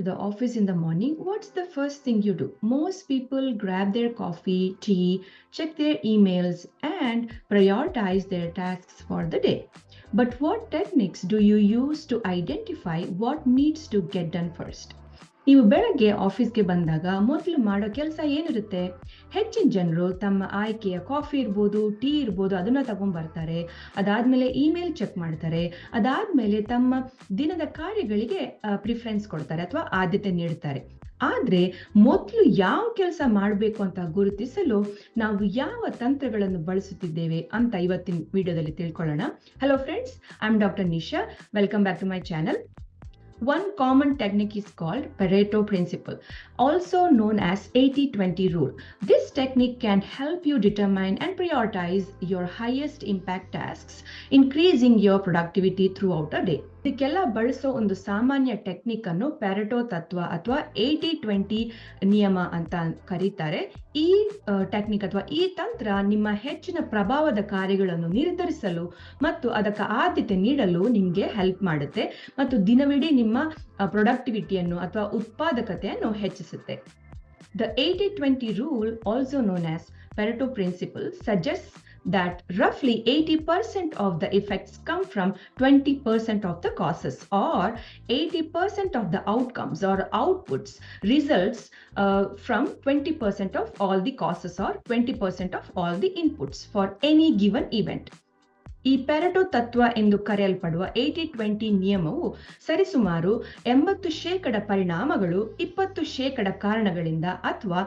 into the office in the morning, what's the first thing you do? Most people grab their coffee, tea, check their emails, and prioritize their tasks for the day. But what techniques do you use to identify what needs to get done first? ನೀವು ಬೆಳಗ್ಗೆ ಆಫೀಸ್ಗೆ ಬಂದಾಗ ಮೊದಲು ಮಾಡೋ ಕೆಲಸ ಏನಿರುತ್ತೆ? ಹೆಚ್ಚಿನ ಜನರು ತಮ್ಮ ಆಯ್ಕೆಯ ಕಾಫಿ ಇರ್ಬೋದು, ಟೀ ಇರ್ಬೋದು ಅದನ್ನ ತಗೊಂಡ್ಬರ್ತಾರೆ ಅದಾದ್ಮೇಲೆ ಇಮೇಲ್ ಚೆಕ್ ಮಾಡ್ತಾರೆ. ಅದಾದ್ಮೇಲೆ ತಮ್ಮ ದಿನದ ಕಾರ್ಯಗಳಿಗೆ ಪ್ರಿಫರೆನ್ಸ್ ಕೊಡ್ತಾರೆ ಅಥವಾ ಆದ್ಯತೆ ನೀಡ್ತಾರೆ. ಆದ್ರೆ ಮೊದಲು ಯಾವ ಕೆಲಸ ಮಾಡಬೇಕು ಅಂತ ಗುರುತಿಸಲು ನಾವು ಯಾವ ತಂತ್ರಗಳನ್ನು ಬಳಸುತ್ತಿದ್ದೇವೆ ಅಂತ ಇವತ್ತಿನ ವಿಡಿಯೋದಲ್ಲಿ ತಿಳ್ಕೊಳ್ಳೋಣ. Hello friends I am doctor Nisha welcome back to my channel One common technique is called Pareto principle, also known as 80-20 rule. This technique can help you determine and prioritize your highest impact tasks, increasing your productivity throughout a day. ಇದಕ್ಕೆಲ್ಲ ಬಳಸೋ ಒಂದು ಸಾಮಾನ್ಯ technique ಅನ್ನು ಪ್ಯಾರೆಟೋ ತತ್ವ ಅಥವಾ eighty twenty ನಿಯಮ ಅಂತ ಕರೀತಾರೆ. ಈ ಟೆಕ್ನಿಕ್ ಅಥವಾ ಈ ತಂತ್ರ ನಿಮ್ಮ ಹೆಚ್ಚಿನ ಪ್ರಭಾವದ ಕಾರ್ಯಗಳನ್ನು ನಿರ್ಧರಿಸಲು ಮತ್ತು ಅದಕ್ಕೆ ಆದ್ಯತೆ ನೀಡಲು ನಿಮಗೆ ಹೆಲ್ಪ್ ಮಾಡುತ್ತೆ ಮತ್ತು ದಿನವಿಡೀ ನಿಮ್ಮ ಪ್ರೊಡಕ್ಟಿವಿಟಿಯನ್ನು ಅಥವಾ ಉತ್ಪಾದಕತೆಯನ್ನು ಹೆಚ್ಚಿಸುತ್ತೆ. The eighty twenty rule also known as Pareto principle suggest that roughly 80% of the effects come from 20% of the causes or 80% of the outcomes or outputs results uh, from 20% of all the causes or 20% of all the inputs for any given event. ಈ ಪೆರಟೋ ತತ್ವ ಎಂದು ಕರೆಯಲ್ಪಡುವ eighty twenty ನಿಯಮವು ಸರಿಸುಮಾರು ಎಂಬತ್ತು ಶೇಕಡ ಪರಿಣಾಮಗಳು, ಇಪ್ಪತ್ತು ಶೇಕಡ ಕಾರಣಗಳಿಂದ ಅಥವಾ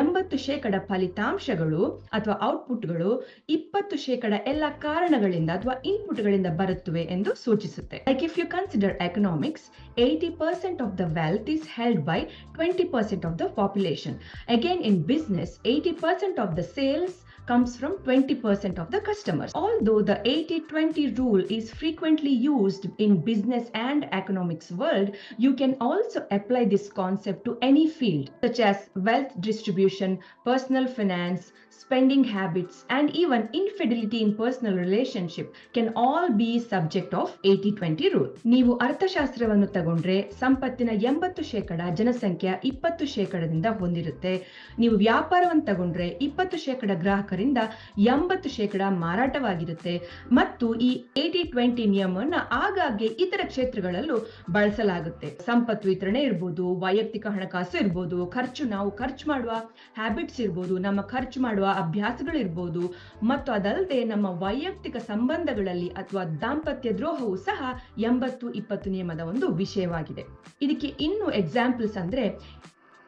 ಎಂಬತ್ತು ಶೇಕಡ ಫಲಿತಾಂಶಗಳು ಅಥವಾ ಔಟ್ಪುಟ್ಗಳು, ಇಪ್ಪತ್ತು ಶೇಕಡ ಎಲ್ಲ ಕಾರಣಗಳಿಂದ ಅಥವಾ ಇನ್ಪುಟ್ಗಳಿಂದ ಬರುತ್ತವೆ ಎಂದು ಸೂಚಿಸುತ್ತೆ. Like if you consider economics eighty percent of the wealth is held by twenty percent of the population again in business eighty percent of the sales comes from 20% of the customers. Although the 80-20 rule is frequently used in business and economics world, you can also apply this concept to any field such as wealth distribution, personal finance, spending habits, and even infidelity in personal relationship can all be subject of 80-20 rule. ನೀವು ಅರ್ಥಶಾಸ್ತ್ರವನ್ನು ತಗೊಂಡ್ರೆ ಸಂಪತ್ತಿನ ಎಂಬತ್ತು ಶೇಕಡ ಜನಸಂಖ್ಯೆ ಇಪ್ಪತ್ತು ಶೇಕಡದಿಂದ ಹೊಂದಿರುತ್ತೆ ನೀವು ವ್ಯಾಪಾರವನ್ನು ತಗೊಂಡ್ರೆ ಇಪ್ಪತ್ತು ಶೇಕಡ ಗ್ರಾಹಕರಿಂದ ಎಂಬತ್ತು ಶೇಕಡ ಮಾರಾಟವಾಗಿರುತ್ತೆ. ಮತ್ತು ಈ ಏಟಿ ಟ್ವೆಂಟಿ ನಿಯಮವನ್ನ ಆಗಾಗ್ಗೆ ಇತರ ಕ್ಷೇತ್ರಗಳಲ್ಲೂ ಬಳಸಲಾಗುತ್ತೆ. ಸಂಪತ್ತು ವಿತರಣೆ ಇರ್ಬೋದು, ವೈಯಕ್ತಿಕ ಹಣಕಾಸು ಇರ್ಬೋದು, ಖರ್ಚು ನಾವು ಖರ್ಚು ಮಾಡುವ ಹ್ಯಾಬಿಟ್ಸ್ ಇರ್ಬೋದು, ನಮ್ಮ ಖರ್ಚು ಮಾಡುವ ಅಭ್ಯಾಸಗಳಿರ್ಬೋದು ಮತ್ತು ಅದಲ್ಲದೆ ನಮ್ಮ ವೈಯಕ್ತಿಕ ಸಂಬಂಧಗಳಲ್ಲಿ ಅಥವಾ ದಾಂಪತ್ಯ ದ್ರೋಹವು ಸಹ ಎಂಬತ್ತು ಇಪ್ಪತ್ತು ನಿಯಮದ ಒಂದು ವಿಷಯವಾಗಿದೆ. ಇದಕ್ಕೆ ಇನ್ನು ಎಕ್ಸಾಂಪಲ್ಸ್ ಅಂದ್ರೆ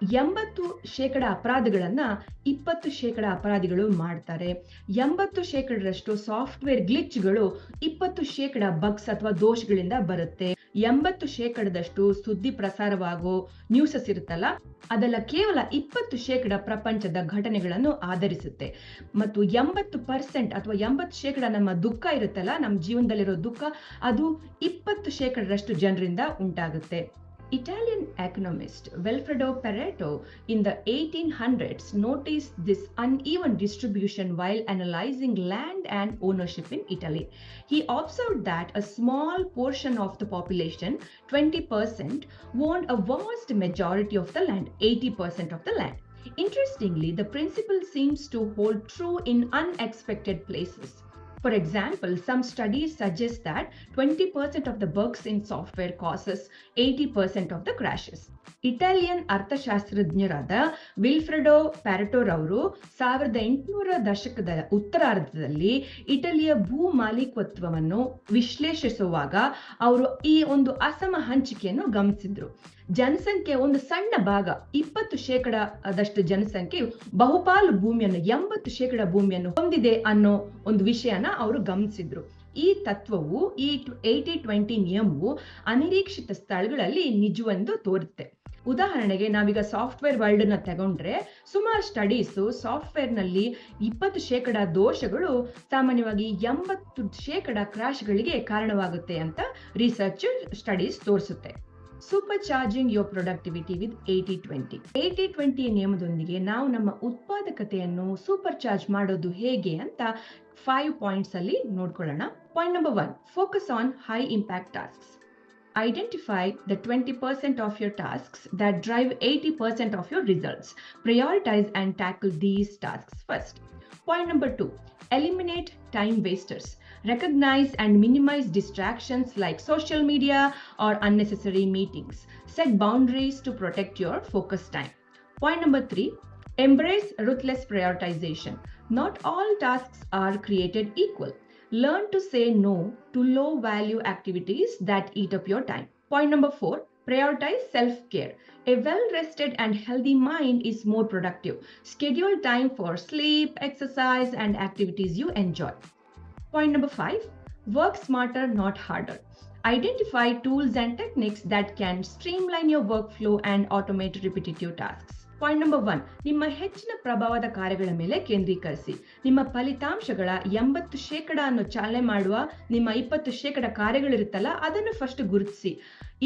ಎಂಬತ್ತು ಶೇಕಡ ಅಪರಾಧಗಳನ್ನ ಇಪ್ಪತ್ತು ಶೇಕಡ ಅಪರಾಧಿಗಳು ಮಾಡ್ತಾರೆ. ಎಂಬತ್ತು ಶೇಕಡರಷ್ಟು ಸಾಫ್ಟ್ವೇರ್ ಗ್ಲಿಚ್ಗಳು ಇಪ್ಪತ್ತು ಶೇಕಡ ಬಗ್ಸ್ ಅಥವಾ ದೋಷಗಳಿಂದ ಬರುತ್ತೆ. ಎಂಬತ್ತು ಶೇಕಡದಷ್ಟು ಸುದ್ದಿ ಪ್ರಸಾರವಾಗೋ ನ್ಯೂಸಸ್ ಇರುತ್ತಲ್ಲ, ಅದೆಲ್ಲ ಕೇವಲ ಇಪ್ಪತ್ತು ಶೇಕಡ ಪ್ರಪಂಚದ ಘಟನೆಗಳನ್ನು ಆಧರಿಸುತ್ತೆ. ಮತ್ತು ಎಂಬತ್ತು ಪರ್ಸೆಂಟ್ ಅಥವಾ ಎಂಬತ್ತು ಶೇಕಡ ನಮ್ಮ ದುಃಖ ಇರುತ್ತಲ್ಲ, ನಮ್ಮ ಜೀವನದಲ್ಲಿರೋ ದುಃಖ, ಅದು ಇಪ್ಪತ್ತು ಶೇಕಡರಷ್ಟು ಜನರಿಂದ ಉಂಟಾಗುತ್ತೆ. Italian economist Wilfredo Pareto in the 1800s noticed this uneven distribution while analyzing land and ownership in Italy. He observed that a small portion of the population, 20%, owned a vast majority of the land, 80% of the land. Interestingly, the principle seems to hold true in unexpected places. For example, some studies suggest that 20% of the bugs in software causes 80% of the crashes. Italian ಅರ್ಥಶಾಸ್ತ್ರಜ್ಞರಾದ Vilfredo ಪ್ಯಾರಟೋರವರು ಸಾವಿರದ ಎಂಟುನೂರ ದಶಕದ ಉತ್ತರಾರ್ಧದಲ್ಲಿ ಇಟಲಿಯ ಭೂ ಮಾಲೀಕತ್ವವನ್ನು ವಿಶ್ಲೇಷಿಸುವಾಗ ಅವರು ಈ ಒಂದು ಅಸಮ ಹಂಚಿಕೆಯನ್ನು ಗಮನಿಸಿದ್ರು ಜನಸಂಖ್ಯೆ ಒಂದು ಸಣ್ಣ ಭಾಗ, ಇಪ್ಪತ್ತು ಶೇಕಡದಷ್ಟು ಜನಸಂಖ್ಯೆಯು ಬಹುಪಾಲು ಭೂಮಿಯನ್ನು, ಎಂಬತ್ತು ಶೇಕಡ ಭೂಮಿಯನ್ನು ಹೊಂದಿದೆ ಅನ್ನೋ ಒಂದು ವಿಷಯನ ಅವರು ಗಮನಿಸಿದ್ರು. ಈ ತತ್ವವು ಈ ಏಟಿ ಟ್ವೆಂಟಿ ನಿಯಮವು ಅನಿರೀಕ್ಷಿತ ಸ್ಥಳಗಳಲ್ಲಿ ನಿಜವೆಂದು ತೋರುತ್ತೆ. ಉದಾಹರಣೆಗೆ ನಾವೀಗ ಸಾಫ್ಟ್ವೇರ್ ವರ್ಲ್ಡ್ನ ತಗೊಂಡ್ರೆ ಸುಮಾರು ಸ್ಟಡೀಸ್ ಸಾಫ್ಟ್ವೇರ್ನಲ್ಲಿ ಇಪ್ಪತ್ತು ಶೇಕಡ ದೋಷಗಳು ಸಾಮಾನ್ಯವಾಗಿ ಎಂಬತ್ತು ಶೇಕಡ ಕ್ರಾಶ್ಗಳಿಗೆ ಕಾರಣವಾಗುತ್ತೆ ಅಂತ ರಿಸರ್ಚ್ ಸ್ಟಡೀಸ್ ತೋರಿಸುತ್ತೆ. Supercharging your productivity with eighty twenty eighty twenty ನಿಯಮದೊಂದಿಗೆ ನಾವು ನಮ್ಮ ಉತ್ಪಾದಕತೆಯನ್ನು ಸೂಪರ್ ಚಾರ್ಜ್ ಮಾಡೋದು ಹೇಗೆ ಅಂತ ಫೈವ್ ಪಾಯಿಂಟ್ಸ್ ಅಲ್ಲಿ ನೋಡ್ಕೊಳ್ಳೋಣ point number one focus on high impact task Identify the 20% of your tasks that drive 80% of your results. Prioritize and tackle these tasks first. Point number two eliminate time wasters. Recognize and minimize distractions like social media or unnecessary meetings. Set boundaries to protect your focus time. Point number three embrace ruthless prioritization. Not all tasks are created equal. Learn to say no to low value activities that eat up your time. Point number four prioritize self care. A well rested and healthy mind is more productive. Schedule time for sleep, exercise, and activities you enjoy. Point number five work smarter, not harder. Identify tools and techniques that can streamline your workflow and automate repetitive tasks. Point number one ನಿಮ್ಮ ಹೆಚ್ಚಿನ ಪ್ರಭಾವದ ಕಾರ್ಯಗಳ ಮೇಲೆ ಕೇಂದ್ರೀಕರಿಸಿ ನಿಮ್ಮ ಫಲಿತಾಂಶಗಳ ಎಂಬತ್ತು ಶೇಕಡ ಅನ್ನು ಚಾಲನೆ ಮಾಡುವ ನಿಮ್ಮ ಇಪ್ಪತ್ತು ಶೇಕಡ ಕಾರ್ಯಗಳಿರುತ್ತಲ್ಲ ಅದನ್ನು ಫಸ್ಟ್ ಗುರುತಿಸಿ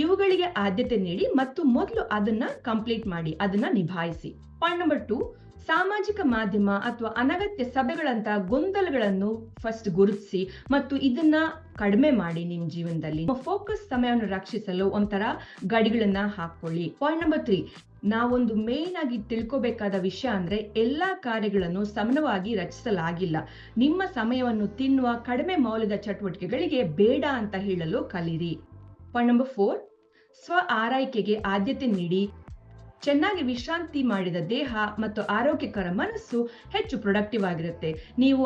ಇವುಗಳಿಗೆ ಆದ್ಯತೆ ನೀಡಿ ಮತ್ತು ಮೊದಲು ಅದನ್ನ ಕಂಪ್ಲೀಟ್ ಮಾಡಿ ಅದನ್ನ ನಿಭಾಯಿಸಿ ಪಾಯಿಂಟ್ ನಂಬರ್ ಟು ಸಾಮಾಜಿಕ ಮಾಧ್ಯಮ ಅಥವಾ ಅನಗತ್ಯ ಸಭೆಗಳಂತ ಗೊಂದಲಗಳನ್ನು ಫಸ್ಟ್ ಗುರುತಿಸಿ ಮತ್ತು ಇದನ್ನ ಕಡಿಮೆ ಮಾಡಿ ನಿಮ್ಮ ಜೀವನದಲ್ಲಿ. ಫೋಕಸ್ ಸಮಯವನ್ನು ರಕ್ಷಿಸಲು ಒಂಥರ ಗಡಿಗಳನ್ನ ಹಾಕೊಳ್ಳಿ. ಪಾಯಿಂಟ್ ನಂಬರ್ ತ್ರೀ ನಾವೊಂದು ಮೇನ್ ಆಗಿ ತಿಳ್ಕೋಬೇಕಾದ ವಿಷಯ ಅಂದ್ರೆ ಎಲ್ಲಾ ಕಾರ್ಯಗಳನ್ನು ಸಮನವಾಗಿ ರಚಿಸಲಾಗಿಲ್ಲ. ನಿಮ್ಮ ಸಮಯವನ್ನು ತಿನ್ನುವ ಕಡಿಮೆ ಮೌಲ್ಯದ ಚಟುವಟಿಕೆಗಳಿಗೆ ಬೇಡ ಅಂತ ಹೇಳಲು ಕಲಿರಿ. ಪಾಯಿಂಟ್ ನಂಬರ್ ಫೋರ್ ಸ್ವ ಆರೈಕೆಗೆ ಆದ್ಯತೆ ನೀಡಿ. ಚೆನ್ನಾಗಿ ವಿಶ್ರಾಂತಿ ಮಾಡಿದ ದೇಹ ಮತ್ತು ಆರೋಗ್ಯಕರ ಮನಸ್ಸು ಹೆಚ್ಚು ಪ್ರೊಡಕ್ಟಿವ್ ಆಗಿರುತ್ತೆ. ನೀವು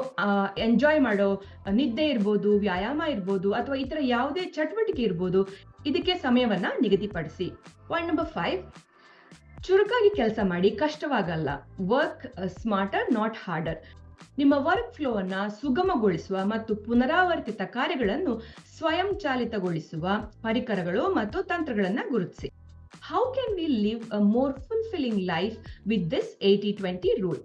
ಎಂಜಾಯ್ ಮಾಡೋ ನಿದ್ದೆ ಇರ್ಬೋದು, ವ್ಯಾಯಾಮ ಇರ್ಬೋದು ಅಥವಾ ಇತರ ಯಾವುದೇ ಚಟುವಟಿಕೆ ಇರ್ಬೋದು, ಇದಕ್ಕೆ ಸಮಯವನ್ನ ನಿಗದಿಪಡಿಸಿ. ಪಾಯಿಂಟ್ ನಂಬರ್ ಫೈವ್ ಚುರುಕಾಗಿ ಕೆಲಸ ಮಾಡಿ ಕಷ್ಟವಾಗಲ್ಲ. ವರ್ಕ್ ಸ್ಮಾರ್ಟರ್ ನಾಟ್ ಹಾರ್ಡರ್ ನಿಮ್ಮ ವರ್ಕ್ ಫ್ಲೋ ಅನ್ನ ಸುಗಮಗೊಳಿಸುವ ಮತ್ತು ಪುನರಾವರ್ತಿತ ಕಾರ್ಯಗಳನ್ನು ಸ್ವಯಂಚಾಲಿತಗೊಳಿಸುವ ಪರಿಕರಗಳು ಮತ್ತು ತಂತ್ರಗಳನ್ನ ಗುರುತಿಸಿ. how can we live a more fulfilling life with this 80 20 rule?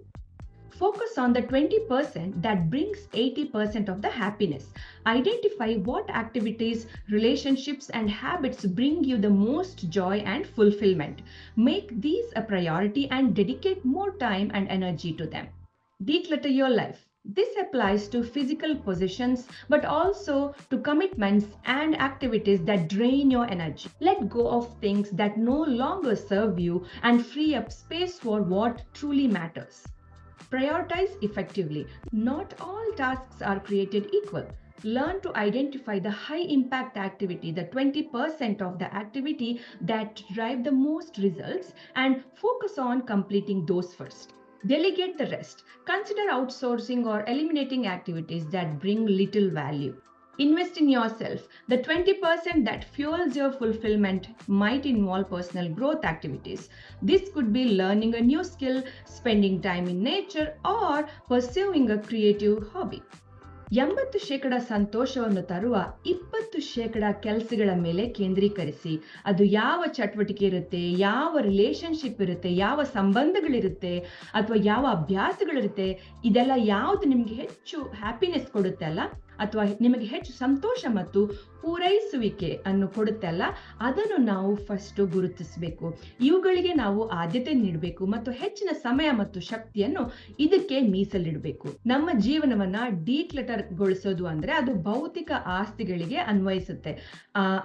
Focus on the 20% that brings 80% of the happiness. Identify what activities, relationships, and habits bring you the most joy and fulfillment. Make these a priority and dedicate more time and energy to them. Declutter your life. This applies to physical positions, but also to commitments and activities that drain your energy. Let go of things that no longer serve you and free up space for what truly matters. Prioritize effectively. Not all tasks are created equal. Learn to identify the high impact activity, the 20% of the activity that drive the most results, and focus on completing those first. Delegate the rest. Consider outsourcing or eliminating activities that bring little value. Invest in yourself. The 20% that fuels your fulfillment might involve personal growth activities. This could be learning a new skill, spending time in nature, or pursuing a creative hobby. ಎಂಬತ್ತು ಶೇಕಡ ಸಂತೋಷವನ್ನು ತರುವ ಇಪ್ಪತ್ತು ಶೇಕಡ ಕೆಲಸಗಳ ಮೇಲೆ ಕೇಂದ್ರೀಕರಿಸಿ. ಅದು ಯಾವ ಚಟುವಟಿಕೆ ಇರುತ್ತೆ, ಯಾವ ರಿಲೇಶನ್ಶಿಪ್ ಇರುತ್ತೆ, ಯಾವ ಸಂಬಂಧಗಳಿರುತ್ತೆ, ಅಥವಾ ಯಾವ ಅಭ್ಯಾಸಗಳಿರುತ್ತೆ, ಇದೆಲ್ಲ ಯಾವುದು ನಿಮಗೆ ಹೆಚ್ಚು ಹ್ಯಾಪಿನೆಸ್ ಕೊಡುತ್ತೆ ಅಲ್ಲ? ಅಥವಾ ನಿಮಗೆ ಹೆಚ್ಚು ಸಂತೋಷ ಮತ್ತು ಪೂರೈಸುವಿಕೆ ಅನ್ನು ಕೊಡುತ್ತೆ ಅಲ್ಲ, ಅದನ್ನು ನಾವು ಫಸ್ಟ್ ಗುರುತಿಸಬೇಕು. ಇವುಗಳಿಗೆ ನಾವು ಆದ್ಯತೆ ನೀಡಬೇಕು ಮತ್ತು ಹೆಚ್ಚಿನ ಸಮಯ ಮತ್ತು ಶಕ್ತಿಯನ್ನು ಇದಕ್ಕೆ ಮೀಸಲಿಡಬೇಕು. ನಮ್ಮ ಜೀವನವನ್ನ ಡೀಕ್ಲೆಟರ್ಗೊಳಿಸೋದು ಅಂದ್ರೆ ಅದು ಭೌತಿಕ ಆಸ್ತಿಗಳಿಗೆ ಅನ್ವಯಿಸುತ್ತೆ.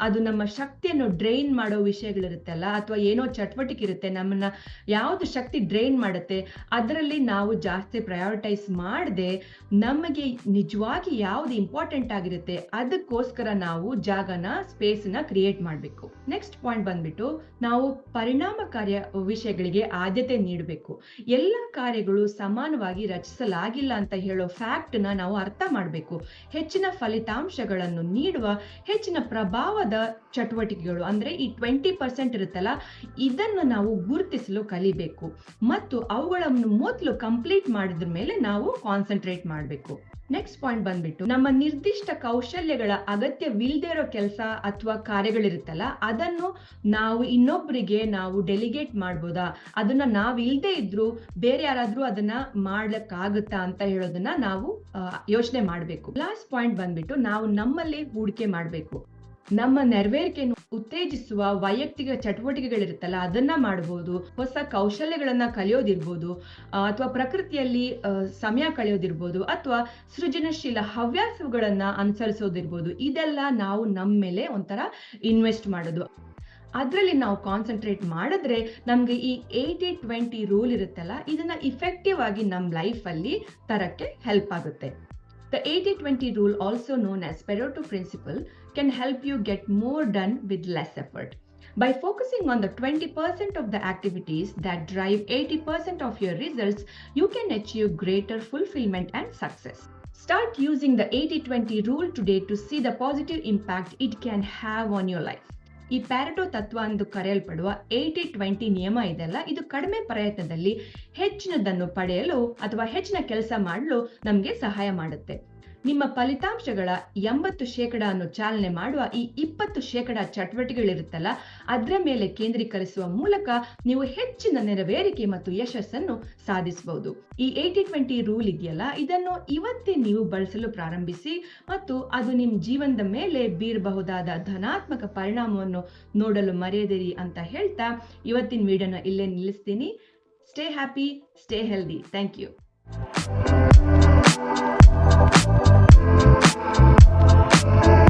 ಅದು ನಮ್ಮ ಶಕ್ತಿಯನ್ನು ಡ್ರೈನ್ ಮಾಡೋ ವಿಷಯಗಳಿರುತ್ತಲ್ಲ ಅಥವಾ ಏನೋ ಚಟುವಟಿಕೆ ಇರುತ್ತೆ, ನಮ್ಮನ್ನ ಯಾವುದು ಶಕ್ತಿ ಡ್ರೈನ್ ಮಾಡುತ್ತೆ, ಅದರಲ್ಲಿ ನಾವು ಜಾಸ್ತಿ ಪ್ರಯಾರಿಟೈಸ್ ಮಾಡದೆ ನಮಗೆ ನಿಜವಾಗಿ ಯಾವ್ದು ಇಂಪಾರ್ಟೆಂಟ್ ಆಗಿರುತ್ತೆ. ಅದಕ್ಕೋಸ್ಕರ ನಾವು ಜಾಗನ ಸ್ಪೇಸ್ನ ಕ್ರಿಯೇಟ್ ಮಾಡಬೇಕು. ನೆಕ್ಸ್ಟ್ ಪಾಯಿಂಟ್ ಬಂದ್ಬಿಟ್ಟು ನಾವು ಪರಿಣಾಮಕಾರಿ ವಿಷಯಗಳಿಗೆ ಆದ್ಯತೆ ನೀಡಬೇಕು. ಎಲ್ಲ ಕಾರ್ಯಗಳು ಸಮಾನವಾಗಿ ರಚಿಸಲಾಗಿಲ್ಲ ಅಂತ ಹೇಳೋ ಫ್ಯಾಕ್ಟ್ನ ನಾವು ಅರ್ಥ ಮಾಡಬೇಕು. ಹೆಚ್ಚಿನ ಫಲಿತಾಂಶಗಳನ್ನು ನೀಡುವ, ಹೆಚ್ಚಿನ ಪ್ರಭಾವದ ಚಟುವಟಿಕೆಗಳು ಅಂದ್ರೆ ಈ ಟ್ವೆಂಟಿ ಪರ್ಸೆಂಟ್ ಇರುತ್ತಲ್ಲ, ಇದನ್ನು ನಾವು ಗುರುತಿಸಲು ಕಲಿಬೇಕು. ಮತ್ತು ಅವುಗಳನ್ನು ಮೊದಲು ಕಂಪ್ಲೀಟ್ ಮಾಡಿದ್ರ ಮೇಲೆ ನಾವು ಕಾನ್ಸಂಟ್ರೇಟ್ ಮಾಡಬೇಕು. ನೆಕ್ಸ್ಟ್ ಪಾಯಿಂಟ್ ಬಂದ್ಬಿಟ್ಟು, ನಮ್ಮ ನಿರ್ದಿಷ್ಟ ಕೌಶಲ್ಯಗಳ ಅಗತ್ಯವಿಲ್ಲದೆ ಇರೋ ಕೆಲಸ ಅಥವಾ ಕಾರ್ಯಗಳಿರುತ್ತಲ್ಲ, ಅದನ್ನು ನಾವು ಇನ್ನೊಬ್ಬರಿಗೆ ನಾವು ಡೆಲಿಗೇಟ್ ಮಾಡ್ಬೋದಾ? ಅದನ್ನ ನಾವು ಇಲ್ಲದೆ ಇದ್ರು ಬೇರೆ ಯಾರಾದ್ರೂ ಅದನ್ನ ಮಾಡ್ಲಕ್ಕಾಗುತ್ತಾ ಅಂತ ಹೇಳೋದನ್ನ ನಾವು ಯೋಚನೆ ಮಾಡಬೇಕು. ಲಾಸ್ಟ್ ಪಾಯಿಂಟ್ ಬಂದ್ಬಿಟ್ಟು, ನಾವು ನಮ್ಮಲ್ಲಿ ಹೂಡಿಕೆ ಮಾಡಬೇಕು. ನಮ್ಮ ನೆರವೇರಿಕೆಯನ್ನು ಉತ್ತೇಜಿಸುವ ವೈಯಕ್ತಿಕ ಚಟುವಟಿಕೆಗಳಿರುತ್ತಲ್ಲ, ಅದನ್ನ ಮಾಡಬಹುದು ಹೊಸ ಕೌಶಲ್ಯಗಳನ್ನ ಕಲಿಯೋದಿರ್ಬೋದು, ಅಥವಾ ಪ್ರಕೃತಿಯಲ್ಲಿ ಸಮಯ ಕಳೆಯೋದಿರ್ಬೋದು, ಅಥವಾ ಸೃಜನಶೀಲ ಹವ್ಯಾಸಗಳನ್ನ ಅನುಸರಿಸೋದಿರ್ಬೋದು, ಇದೆಲ್ಲ ನಾವು ನಮ್ಮ ಮೇಲೆ ಒಂಥರ ಇನ್ವೆಸ್ಟ್ ಮಾಡೋದು. ಅದರಲ್ಲಿ ನಾವು ಕಾನ್ಸಂಟ್ರೇಟ್ ಮಾಡಿದ್ರೆ ನಮಗೆ ಈ ಏಯ್ಟಿ ಟ್ವೆಂಟಿ ರೂಲ್ ಇರುತ್ತಲ್ಲ, ಇದನ್ನ ಇಫೆಕ್ಟಿವ್ ಆಗಿ ನಮ್ಮ ಲೈಫಲ್ಲಿ ತರಕ್ಕೆ ಹೆಲ್ಪ್ ಆಗುತ್ತೆ. The eighty twenty rule also known as Pareto principle can help you get more done with less effort. By focusing on the 20% of the activities that drive 80% of your results, you can achieve greater fulfillment and success. Start using the 80 20 rule today to see the positive impact it can have on your life. ಈ ಪ್ಯಾರಟೋ ತತ್ವ ಎಂದು ಕರೆಯಲ್ಪಡುವ eighty twenty ನಿಯಮ ಇದೆಲ್ಲ ಇದು ಕಡಿಮೆ ಪ್ರಯತ್ನದಲ್ಲಿ ಹೆಚ್ಚಿನದನ್ನು ಪಡೆಯಲು ಅಥವಾ ಹೆಚ್ಚಿನ ಕೆಲಸ ಮಾಡಲು ನಮಗೆ ಸಹಾಯ ಮಾಡುತ್ತೆ ನಿಮ್ಮ ಫಲಿತಾಂಶಗಳ ಎಂಬತ್ತು ಶೇಕಡ ಅನ್ನು ಚಾಲನೆ ಮಾಡುವ ಈ ಇಪ್ಪತ್ತು ಶೇಕಡ ಚಟುವಟಿಕೆಗಳಿರುತ್ತಲ್ಲ, ಅದರ ಮೇಲೆ ಕೇಂದ್ರೀಕರಿಸುವ ಮೂಲಕ ನೀವು ಹೆಚ್ಚಿನ ನೆರವೇರಿಕೆ ಮತ್ತು ಯಶಸ್ಸನ್ನು ಸಾಧಿಸಬಹುದು. ಈ ಏಯ್ಟಿ ಟ್ವೆಂಟಿ ರೂಲ್ ಇದೆಯಲ್ಲ, ಇದನ್ನು ಇವತ್ತೇ ನೀವು ಬಳಸಲು ಪ್ರಾರಂಭಿಸಿ ಮತ್ತು ಅದು ನಿಮ್ಮ ಜೀವನದ ಮೇಲೆ ಬೀರಬಹುದಾದ ಧನಾತ್ಮಕ ಪರಿಣಾಮವನ್ನು ನೋಡಲು ಮರೆಯದಿರಿ ಅಂತ ಹೇಳ್ತಾ ಇವತ್ತಿನ ವಿಡಿಯೋನ ಇಲ್ಲೇ ನಿಲ್ಲಿಸ್ತೀನಿ. Stay happy stay healthy thank you Música